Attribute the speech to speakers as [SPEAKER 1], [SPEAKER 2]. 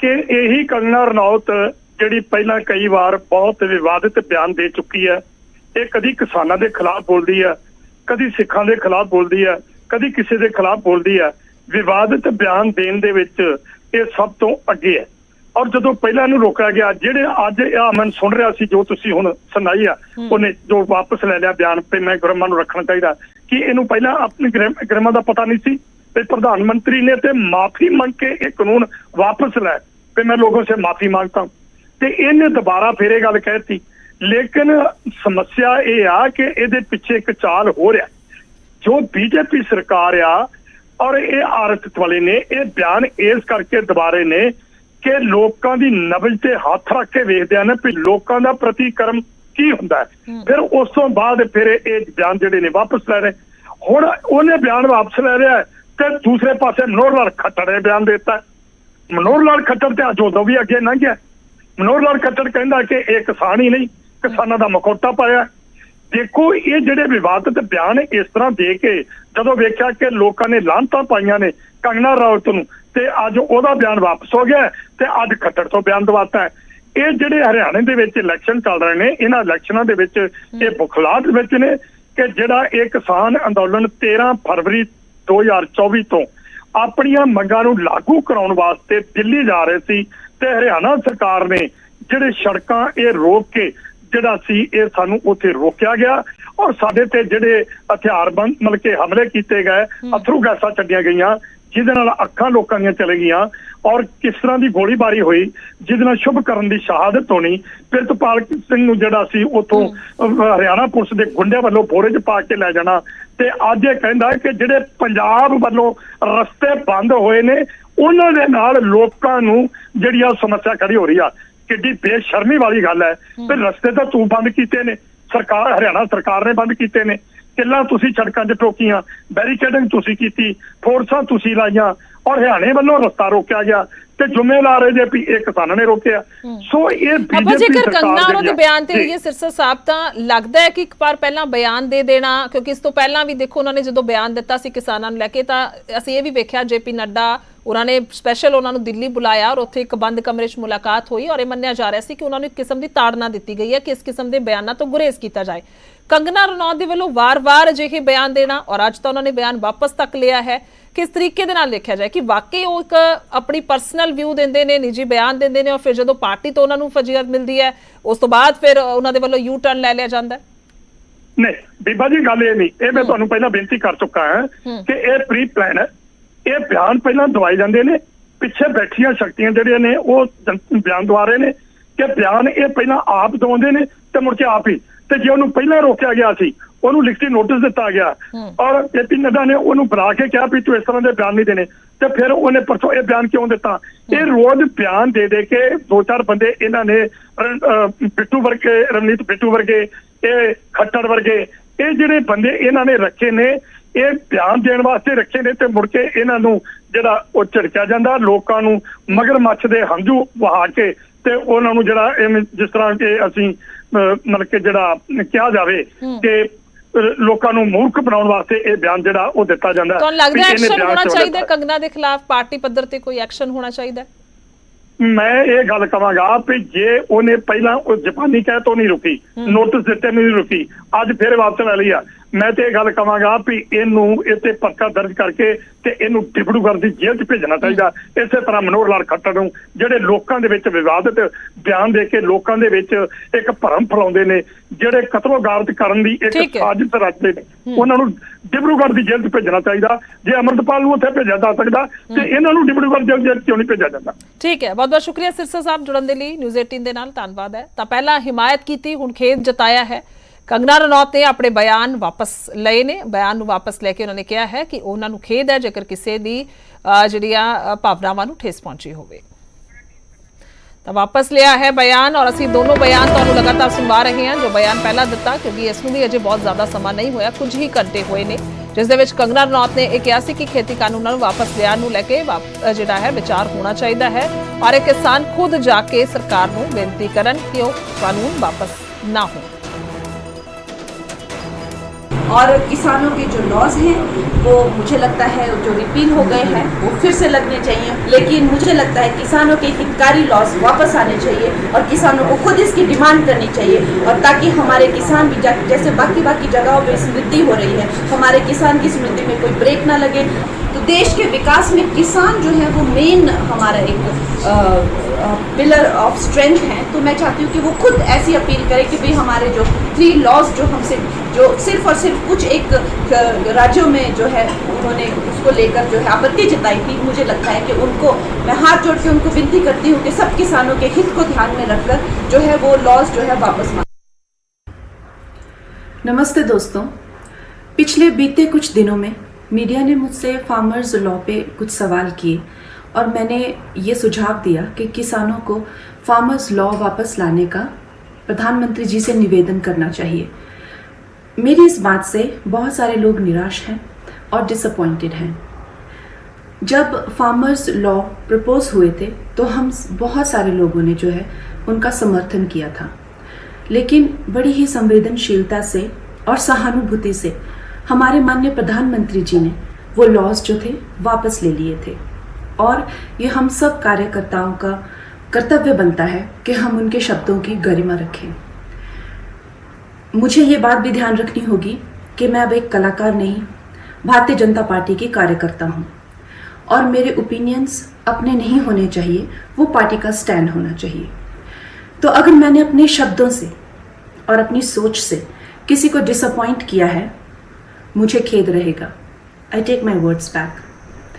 [SPEAKER 1] ਕਿ ਇਹੀ ਕੰਗਨਾ ਰਣੌਤ ਜਿਹੜੀ ਪਹਿਲਾਂ ਕਈ ਵਾਰ ਬਹੁਤ ਵਿਵਾਦਿਤ ਬਿਆਨ ਦੇ ਚੁੱਕੀ ਹੈ ਇਹ ਕਦੀ ਕਿਸਾਨਾਂ ਦੇ ਖਿਲਾਫ ਬੋਲਦੀ ਹੈ ਕਦੀ ਸਿੱਖਾਂ ਦੇ ਖਿਲਾਫ ਬੋਲਦੀ ਹੈ ਕਦੀ ਕਿਸੇ ਦੇ ਖਿਲਾਫ ਬੋਲਦੀ ਹੈ। ਵਿਵਾਦਿਤ ਬਿਆਨ ਦੇਣ ਦੇ ਵਿੱਚ ਇਹ ਸਭ ਤੋਂ ਅੱਗੇ ਹੈ। ਔਰ ਜਦੋਂ ਪਹਿਲਾਂ ਇਹਨੂੰ ਰੋਕਿਆ ਗਿਆ ਜਿਹੜੇ ਅੱਜ ਆ ਮੈਂ ਸੁਣ ਰਿਹਾ ਸੀ ਜੋ ਤੁਸੀਂ ਹੁਣ ਸੁਣਾਈ ਆ ਉਹਨੇ ਜੋ ਵਾਪਸ ਲੈ ਲਿਆ ਬਿਆਨ ਤੇ ਮੈਂ ਗੁਰਮਾਂ ਨੂੰ ਰੱਖਣਾ ਚਾਹੀਦਾ। ਕਿ ਇਹਨੂੰ ਪਹਿਲਾਂ ਆਪਣੀ ਗ੍ਰਮਾ ਦਾ ਪਤਾ ਨਹੀਂ ਸੀ? ਤੇ ਪ੍ਰਧਾਨ ਮੰਤਰੀ ਨੇ ਤੇ ਮਾਫੀ ਮੰਗ ਕੇ ਇਹ ਕਾਨੂੰਨ ਵਾਪਸ ਲੈ ਤੇ ਮੈਂ ਲੋਗੋਂ ਸੇ ਮਾਫੀ ਮੰਗਤਾ ਹੂੰ। ਤੇ ਇਹਨੇ ਦੁਬਾਰਾ ਫੇਰ ਇਹ ਗੱਲ ਕਹਿਤੀ। ਲੇਕਿਨ ਸਮੱਸਿਆ ਇਹ ਆ ਕਿ ਇਹਦੇ ਪਿੱਛੇ ਇੱਕ ਚਾਲ ਹੋ ਰਿਹਾ। ਜੋ ਬੀਜੇਪੀ ਸਰਕਾਰ ਆ ਔਰ ਇਹ ਆਰਥਿਕ ਵਾਲੇ ਨੇ ਇਹ ਬਿਆਨ ਇਸ ਕਰਕੇ ਦੁਬਾਰੇ ਨੇ ਕਿ ਲੋਕਾਂ ਦੀ ਨਬਜ ਤੇ ਹੱਥ ਰੱਖ ਕੇ ਵੇਖਦੇ ਆ ਨਾ ਵੀ ਲੋਕਾਂ ਦਾ ਪ੍ਰਤੀਕਰਮ ਕੀ ਹੁੰਦਾ ਫਿਰ ਉਸ ਤੋਂ ਬਾਅਦ ਫਿਰ ਇਹ ਬਿਆਨ ਜਿਹੜੇ ਨੇ ਵਾਪਸ ਲੈ ਰਹੇ। ਹੁਣ ਉਹਨੇ ਬਿਆਨ ਵਾਪਸ ਲੈ ਰਿਹਾ ਤੇ ਦੂਸਰੇ ਪਾਸੇ ਮਨੋਹਰ ਲਾਲ ਖੱਟੜ ਬਿਆਨ ਦਿੱਤਾ। ਮਨੋਹਰ ਲਾਲ ਖੱਟੜ ਤੇ ਅੱਜ ਉਦੋਂ ਵੀ ਅੱਗੇ ਲੰਘ ਗਿਆ। ਮਨੋਹਰ ਲਾਲ ਖੱਟੜ ਕਹਿੰਦਾ ਕਿ ਇਹ ਕਿਸਾਨ ਹੀ ਨਹੀਂ ਕਿਸਾਨਾਂ ਦਾ ਮਕੋਟਾ ਪਾਇਆ। ਦੇਖੋ ਇਹ ਜਿਹੜੇ ਵਿਵਾਦਿਤ ਬਿਆਨ ਇਸ ਤਰ੍ਹਾਂ ਦੇ ਕੇ ਜਦੋਂ ਵੇਖਿਆ ਕਿ ਲੋਕਾਂ ਨੇ ਲਾਂਤਾਂ ਪਾਈਆਂ ਨੇ ਕੰਗਨਾ ਰਾਉਤ ਨੂੰ ਤੇ ਅੱਜ ਉਹਦਾ ਬਿਆਨ ਵਾਪਸ ਹੋ ਗਿਆ ਤੇ ਅੱਜ ਖੱਟੜ ਤੋਂ ਬਿਆਨ ਦਵਾਤਾ। ਹੈ ਇਹ ਜਿਹੜੇ ਹਰਿਆਣੇ ਦੇ ਵਿੱਚ ਇਲੈਕਸ਼ਨ ਚੱਲ ਰਹੇ ਨੇ ਇਹਨਾਂ ਇਲੈਕਸ਼ਨਾਂ ਦੇ ਵਿੱਚ ਇਹ ਬੁਖਲਾਹਟ ਵਿੱਚ ਨੇ ਕਿ ਜਿਹੜਾ ਇਹ ਕਿਸਾਨ ਅੰਦੋਲਨ 13 ਫਰਵਰੀ 2024 ਤੋਂ ਆਪਣੀਆਂ ਮੰਗਾਂ ਨੂੰ ਲਾਗੂ ਕਰਾਉਣ ਵਾਸਤੇ ਦਿੱਲੀ ਜਾ ਰਹੇ ਸੀ ਤੇ ਹਰਿਆਣਾ ਸਰਕਾਰ ਨੇ ਜਿਹੜੇ ਸੜਕਾਂ ਇਹ ਰੋਕ ਕੇ ਜਿਹੜਾ ਸੀ ਇਹ ਸਾਨੂੰ ਉੱਥੇ ਰੋਕਿਆ ਗਿਆ ਔਰ ਸਾਡੇ ਤੇ ਜਿਹੜੇ ਹਥਿਆਰਬੰਦ ਮਤਲਬ ਕਿ ਹਮਲੇ ਕੀਤੇ ਗਏ ਅਥਰੂ ਗੈਸਾਂ ਛੱਡੀਆਂ ਗਈਆਂ ਜਿਹਦੇ ਨਾਲ ਅੱਖਾਂ ਲੋਕਾਂ ਦੀਆਂ ਚਲੇ ਗਈਆਂ ਔਰ ਕਿਸ ਤਰ੍ਹਾਂ ਦੀ ਗੋਲੀਬਾਰੀ ਹੋਈ ਜਿਹਦੇ ਨਾਲ ਸ਼ੁਭ ਕਰਨ ਦੀ ਸ਼ਹਾਦਤ ਹੋਣੀ ਪ੍ਰਿਤਪਾਲ ਸਿੰਘ ਨੂੰ ਜਿਹੜਾ ਸੀ ਉਥੋਂ ਹਰਿਆਣਾ ਪੁਲਿਸ ਦੇ ਗੁੰਡਿਆਂ ਵੱਲੋਂ ਬੋਰੇ 'ਚ ਪਾ ਕੇ ਲੈ ਜਾਣਾ ਤੇ ਅੱਜ ਇਹ ਕਹਿੰਦਾ ਕਿ ਜਿਹੜੇ ਪੰਜਾਬ ਵੱਲੋਂ ਰਸਤੇ ਬੰਦ ਹੋਏ ਨੇ ਉਹਨਾਂ ਦੇ ਨਾਲ ਲੋਕਾਂ ਨੂੰ ਜਿਹੜੀ ਆ ਸਮੱਸਿਆ ਖੜੀ ਹੋ ਰਹੀ ਆ। ਕਿੱਡੀ ਬੇਸ਼ਰਮੀ ਵਾਲੀ ਗੱਲ ਹੈ। ਤੇ ਰਸਤੇ ਤਾਂ ਤੂੰ ਬੰਦ ਕੀਤੇ ਨੇ। ਸਰਕਾਰ ਹਰਿਆਣਾ ਸਰਕਾਰ ਨੇ ਬੰਦ ਕੀਤੇ ਨੇ। ਕਿੱਲਾ ਤੁਸੀਂ ਸੜਕਾਂ 'ਚ ਠੋਕੀਆਂ ਬੈਰੀਕੇਡਿੰਗ ਤੁਸੀਂ ਕੀਤੀ ਫੋਰਸਾਂ ਤੁਸੀਂ ਲਾਈਆਂ ਔਰ ਹਰਿਆਣੇ ਵੱਲੋਂ ਰਸਤਾ ਰੋਕਿਆ ਗਿਆ ਤੇ ਜ਼ਿੰਮੇਵਾਰ ਹੈ ਜੇ ਵੀ ਇਹ ਕਿਸਾਨਾਂ ਨੇ ਰੋਕਿਆ। ਸੋ ਇਹ ਬੀਜੇਪੀ
[SPEAKER 2] ਜੇਕਰ ਕੰਗਨਾ ਉਹਨਾਂ ਦੇ ਬਿਆਨ ਤੇ। ਇਹ ਸਿਰਸਾ ਸਾਹਿਬ ਤਾਂ ਲੱਗਦਾ ਹੈ ਕਿ ਇੱਕ ਵਾਰ ਪਹਿਲਾਂ ਬਿਆਨ ਦੇ ਦੇਣਾ ਕਿਉਂਕਿ ਇਸ ਤੋਂ ਪਹਿਲਾਂ ਵੀ ਦੇਖੋ ਉਹਨਾਂ ਨੇ ਜਦੋਂ ਬਿਆਨ ਦਿੱਤਾ ਸੀ ਕਿਸਾਨਾਂ ਨੂੰ ਲੈ ਕੇ ਤਾਂ ਅਸੀਂ ਇਹ ਵੀ ਵੇਖਿਆ ਜੇਪੀ ਨੱਡਾ ਉਹਨਾਂ ਨੇ ਸਪੈਸ਼ਲ ਉਹਨਾਂ ਨੂੰ ਦਿੱਲੀ ਬੁਲਾਇਆ ਔਰ ਉੱਥੇ ਇੱਕ ਬੰਦ ਕਮਰੇ 'ਚ ਮੁਲਾਕਾਤ ਹੋਈ ਔਰ ਇਹ ਮੰਨਿਆ ਜਾ ਰਿਹਾ ਸੀ ਕਿ ਉਹਨਾਂ ਨੂੰ ਇੱਕ ਕਿਸਮ ਦੀ ਤਾੜਨਾ ਦਿੱਤੀ ਗਈ ਹੈ ਕਿ ਇਸ ਕਿਸਮ ਦੇ ਬਿਆਨਾਂ ਤੋਂ ਗੁਰੇਜ਼ ਕੀਤਾ ਜਾਏ। ਕੰਗਨਾ ਰਣੌਤ ਦੇ ਵੱਲੋਂ ਵਾਰ-ਵਾਰ ਅਜਿਹੇ ਬਿਆਨ ਦੇਣਾ ਔਰ ਅੱਜ ਤਾਂ ਉਹਨਾਂ ਨੇ ਬਿਆਨ ਵਾਪਸ ਤੱਕ ਲਿਆ ਹੈ। ਕਿਸ ਤਰੀਕੇ ਦੇ ਨਾਲ ਦੇਖਿਆ ਜਾਏ ਕਿ ਵਾਕਈ ਉਹ ਇੱਕ ਆਪਣੀ ਪਰਸਨਲ ਵਿਊ ਦਿੰਦੇ ਨੇ ਨਿੱਜੀ ਬਿਆਨ ਦਿੰਦੇ ਨੇ ਔਰ ਫਿਰ ਜਦੋਂ ਪਾਰਟੀ ਤੋਂ ਉਹਨਾਂ ਨੂੰ ਫਜੀਅਤ ਮਿਲਦੀ ਹੈ ਉਸ ਤੋਂ ਬਾਅਦ ਫਿਰ ਉਹਨਾਂ ਦੇ ਵੱਲੋਂ ਯੂ ਟਰਨ ਲੈ ਲਿਆ ਜਾਂਦਾ ਹੈ?
[SPEAKER 1] ਨਹੀਂ ਬੀਬਾ ਜੀ ਗੱਲ ਇਹ ਨਹੀਂ। ਇਹ ਮੈਂ ਤੁਹਾਨੂੰ ਪਹਿਲਾਂ ਬੇਨਤੀ ਕਰ ਚੁੱਕਾ ਹਾਂ ਕਿ ਇਹ ਪ੍ਰੀ ਪਲਾਨ ਹੈ। ਇਹ ਬਿਆਨ ਪਹਿਲਾਂ ਦਵਾਏ ਜਾਂਦੇ ਨੇ ਪਿੱਛੇ ਬੈਠੀਆਂ ਸ਼ਕਤੀਆਂ ਜਿਹੜੀਆਂ ਨੇ ਉਹ ਬਿਆਨ ਦਵਾ ਰਹੇ ਨੇ ਕਿ ਬਿਆਨ ਇਹ ਪਹਿਲਾਂ ਆਪ ਦਵਾਉਂਦੇ ਨੇ ਤੇ ਮੁੜ ਕੇ ਆਪ ਹੀ। ਤੇ ਜੇ ਉਹਨੂੰ ਪਹਿਲਾਂ ਰੋਕਿਆ ਗਿਆ ਸੀ ਉਹਨੂੰ ਲਿਖਤੀ ਨੋਟਿਸ ਦਿੱਤਾ ਗਿਆ। ਔਰ ਜੇਪੀ ਨੱਡਾ ਨੇ ਉਹਨੂੰ ਬੁਲਾ ਕੇ ਕਿਹਾ ਵੀ ਤੂੰ ਇਸ ਤਰ੍ਹਾਂ ਦੇ ਬਿਆਨ ਨਹੀਂ ਦੇਣੇ। ਤੇ ਫਿਰ ਉਹਨੇ ਪਰਸੋਂ ਇਹ ਬਿਆਨ ਕਿਉਂ ਦਿੱਤਾ? ਇਹ ਰੋਜ਼ ਬਿਆਨ ਦੇ ਦੇ ਕੇ ਦੋ ਚਾਰ ਬੰਦੇ ਇਹਨਾਂ ਨੇ ਬਿੱਟੂ ਵਰਗੇ ਰਵਨੀਤ ਬਿੱਟੂ ਵਰਗੇ ਇਹ ਖੱਟੜ ਵਰਗੇ ਇਹ ਜਿਹੜੇ ਬੰਦੇ ਇਹਨਾਂ ਨੇ ਰੱਖੇ ਨੇ ਇਹ ਬਿਆਨ ਦੇਣ ਵਾਸਤੇ ਰੱਖੇ ਨੇ ਤੇ ਮੁੜ ਕੇ ਇਹਨਾਂ ਨੂੰ ਜਿਹੜਾ ਉਹ ਝਿੜਕਿਆ ਜਾਂਦਾ ਲੋਕਾਂ ਨੂੰ ਮਗਰ ਮੱਛ ਦੇ ਹੰਝੂ ਵਹਾ ਕੇ ਤੇ ਉਹਨਾਂ ਨੂੰ ਜਿਹੜਾ ਜਿਸ ਤਰ੍ਹਾਂ ਕਿ ਅਸੀਂ ਮਤਲਬ ਕਿ ਜਿਹੜਾ ਕਿਹਾ ਜਾਵੇ ਕਿ ਲੋਕਾਂ ਨੂੰ ਮੂਰਖ ਬਣਾਉਣ ਵਾਸਤੇ ਇਹ ਬਿਆਨ ਜਿਹੜਾ ਉਹ ਦਿੱਤਾ ਜਾਂਦਾ।
[SPEAKER 2] ਤੁਹਾਨੂੰ ਲੱਗਦਾ ਐਕਸ਼ਨ ਹੋਣਾ ਚਾਹੀਦਾ? ਕੰਗਨਾ ਦੇ ਖਿਲਾਫ? ਪਾਰਟੀ ਪੱਧਰ ਤੇ ਕੋਈ ਐਕਸ਼ਨ ਹੋਣਾ ਚਾਹੀਦਾ?
[SPEAKER 1] ਮੈਂ ਇਹ ਗੱਲ ਕਵਾਂਗਾ ਵੀ ਜੇ ਉਹਨੇ ਪਹਿਲਾਂ ਉਹ ਜਾਪਾਨੀ ਕਹਿ ਤੋਂ ਨਹੀਂ ਰੁਕੀ ਨੋਟਿਸ ਦਿੱਤੇ ਨਹੀਂ ਰੁਕੀ ਅੱਜ ਫਿਰ ਵਾਪਸ ਲੈ ਲਈ ਆ। ਮੈਂ ਤੇ ਇਹ ਗੱਲ ਕਵਾਂਗਾ ਵੀ ਇਹਨੂੰ ਇੱਥੇ ਪਰਚਾ ਦਰਜ ਕਰਕੇ ਤੇ ਇਹਨੂੰ ਡਿਬੜੂਗੜ੍ਹ ਦੀ ਜੇਲ੍ਹ 'ਚ ਭੇਜਣਾ ਚਾਹੀਦਾ। ਇਸੇ ਤਰ੍ਹਾਂ ਮਨੋਹਰ ਲਾਲ ਖੱਟਰ ਨੂੰ ਜਿਹੜੇ ਲੋਕਾਂ ਦੇ ਵਿੱਚ ਵਿਵਾਦਿਤ ਬਿਆਨ ਦੇ ਕੇ ਲੋਕਾਂ ਦੇ ਵਿੱਚ ਇੱਕ ਭਰਮ ਫੈਲਾਉਂਦੇ ਨੇ ਜਿਹੜੇ ਕਤਲੋ ਗਾਰਤ ਕਰਨ ਦੀ ਇੱਕ। ਸਾਜ਼ਿਸ਼ ਰਚਦੇ ਨੇ ਉਹਨਾਂ ਨੂੰ ਡਿਬੜੂਗੜ੍ਹ ਦੀ ਜੇਲ੍ਹ 'ਚ ਭੇਜਣਾ ਚਾਹੀਦਾ। ਜੇ ਅਮਰਤਪਾਲ ਨੂੰ ਉੱਥੇ ਭੇਜਿਆ ਜਾ ਸਕਦਾ ਤੇ ਇਹਨਾਂ ਨੂੰ ਡਿਬੜੂਗੜ੍ਹ ਦੀ ਜੇਲ੍ਹ 'ਚ ਕਿਉਂ ਨਹੀਂ ਭੇਜਿਆ ਜਾਂਦਾ?
[SPEAKER 2] ਠੀਕ ਹੈ ਬਹੁਤ ਬਹੁਤ ਸ਼ੁਕਰੀਆ ਸਿਰਸਾ ਸਾਹਿਬ ਜੁੜਨ ਦੇ ਲਈ। ਨਿਊਜ਼ 18 ਦੇ ਨਾਲ ਧੰਨਵਾਦ ਹੈ। ਤਾਂ ਪਹਿਲਾਂ ਹਿਮਾਇਤ ਕੀਤੀ ਹੁਣ ਖੇਦ ਜਤਾਇਆ ਹੈ। ਕੰਗਨਾ ਰਣੌਤ ਨੇ ਆਪਣੇ ਬਿਆਨ ਵਾਪਸ ਲਏ ਨੇ। ਬਿਆਨ ਨੂੰ ਵਾਪਸ ਲੈ ਕੇ ਉਹਨਾਂ ਨੇ ਕਿਹਾ ਹੈ ਕਿ ਉਹਨਾਂ ਨੂੰ ਖੇਦ ਹੈ ਜੇਕਰ ਕਿਸੇ ਦੀ ਜਿਹੜੀਆਂ ਭਾਵਨਾਵਾਂ ਨੂੰ ਠੇਸ ਪਹੁੰਚੀ ਹੋਵੇ। ਤਾਂ ਵਾਪਸ ਲਿਆ ਹੈ ਬਿਆਨ ਔਰ ਅਸੀਂ ਦੋਨੋਂ ਬਿਆਨ ਤੁਹਾਨੂੰ ਲਗਾਤਾਰ ਸੁਣਵਾ ਰਹੇ ਹਾਂ। ਜੋ ਬਿਆਨ ਪਹਿਲਾਂ ਦਿੱਤਾ, ਕਿਉਂਕਿ ਇਸ ਨੂੰ ਵੀ ਅਜੇ ਬਹੁਤ ਜ਼ਿਆਦਾ ਸਮਾਂ ਨਹੀਂ ਹੋਇਆ, ਕੁਝ ਹੀ ਘੰਟੇ ਹੋਏ ਨੇ, ਜਿਸ ਦੇ ਵਿੱਚ ਕੰਗਨਾ ਰਣੌਤ ਨੇ ਇਹ ਕਿਹਾ ਸੀ ਕਿ ਖੇਤੀ ਕਾਨੂੰਨਾਂ ਨੂੰ ਵਾਪਸ ਲਿਆਉਣ ਨੂੰ ਲੈ ਕੇ ਵਾਪ- ਜਿਹੜਾ ਹੈ, ਵਿਚਾਰ ਹੋਣਾ ਚਾਹੀਦਾ ਹੈ ਔਰ ਇਹ ਕਿਸਾਨ ਖੁਦ ਜਾ ਕੇ ਸਰਕਾਰ ਨੂੰ ਬੇਨਤੀ ਕਰਨ ਕਿ ਉਹ ਕਾਨੂੰਨ ਵਾਪਸ ਨਾ ਹੋਣ।
[SPEAKER 3] और किसानों के जो लॉज हैं, वो मुझे लगता है जो रिपील हो गए हैं, वो फिर से लगने चाहिए। लेकिन मुझे लगता है किसानों के हितकारी लॉज वापस आने चाहिए और किसानों को खुद इसकी डिमांड करनी चाहिए और ताकि हमारे किसान भी जैसे बाकी बाकी जगहों पर समृद्धि हो रही है, हमारे किसान की समृद्धि में कोई ब्रेक ना लगे। तो देश के विकास में किसान जो है, वो मेन हमारा एक पिलर ऑफ़ स्ट्रेंथ है तो मैं चाहती हूँ कि वो खुद ऐसी अपील करें कि भाई हमारे जो थ्री लॉज जो हमसे जो सिर्फ़ और सिर्फ़ कुछ एक राज्यों में जो है उन्होंने उसको लेकर जो है आपत्ति जताई थी, मुझे लगता है कि उनको, मैं हाथ जोड़ के उनको विनती करती हूँ कि सब किसानों के हित को ध्यान में रखकर जो है वो लॉज जो है वापस मांग।
[SPEAKER 4] नमस्ते दोस्तों। पिछले बीते कुछ दिनों में मीडिया ने मुझसे फार्मर्स लॉ पे कुछ सवाल किए। और मैंने ये सुझाव दिया कि किसानों को फार्मर्स लॉ वापस लाने का प्रधानमंत्री जी से निवेदन करना चाहिए। मेरी इस बात से बहुत सारे लोग निराश हैं और डिसअपॉइंटेड हैं। जब फार्मर्स लॉ प्रपोज हुए थे तो हम बहुत सारे लोगों ने जो है उनका समर्थन किया था। लेकिन बड़ी ही संवेदनशीलता से और सहानुभूति से हमारे माननीय प्रधानमंत्री जी ने वो लॉज जो थे वापस ले लिए थे। और ये हम सब कार्यकर्ताओं का कर्तव्य बनता है कि हम उनके शब्दों की गरिमा रखें। मुझे ये बात भी ध्यान रखनी होगी कि मैं अब एक कलाकार नहीं, भारतीय जनता पार्टी की कार्यकर्ता हूँ और मेरे ओपिनियंस अपने नहीं होने चाहिए, वो पार्टी का स्टैंड होना चाहिए। तो अगर मैंने अपने शब्दों से और अपनी सोच से किसी को डिसअपॉइंट किया है, मुझे खेद रहेगा। I take my words back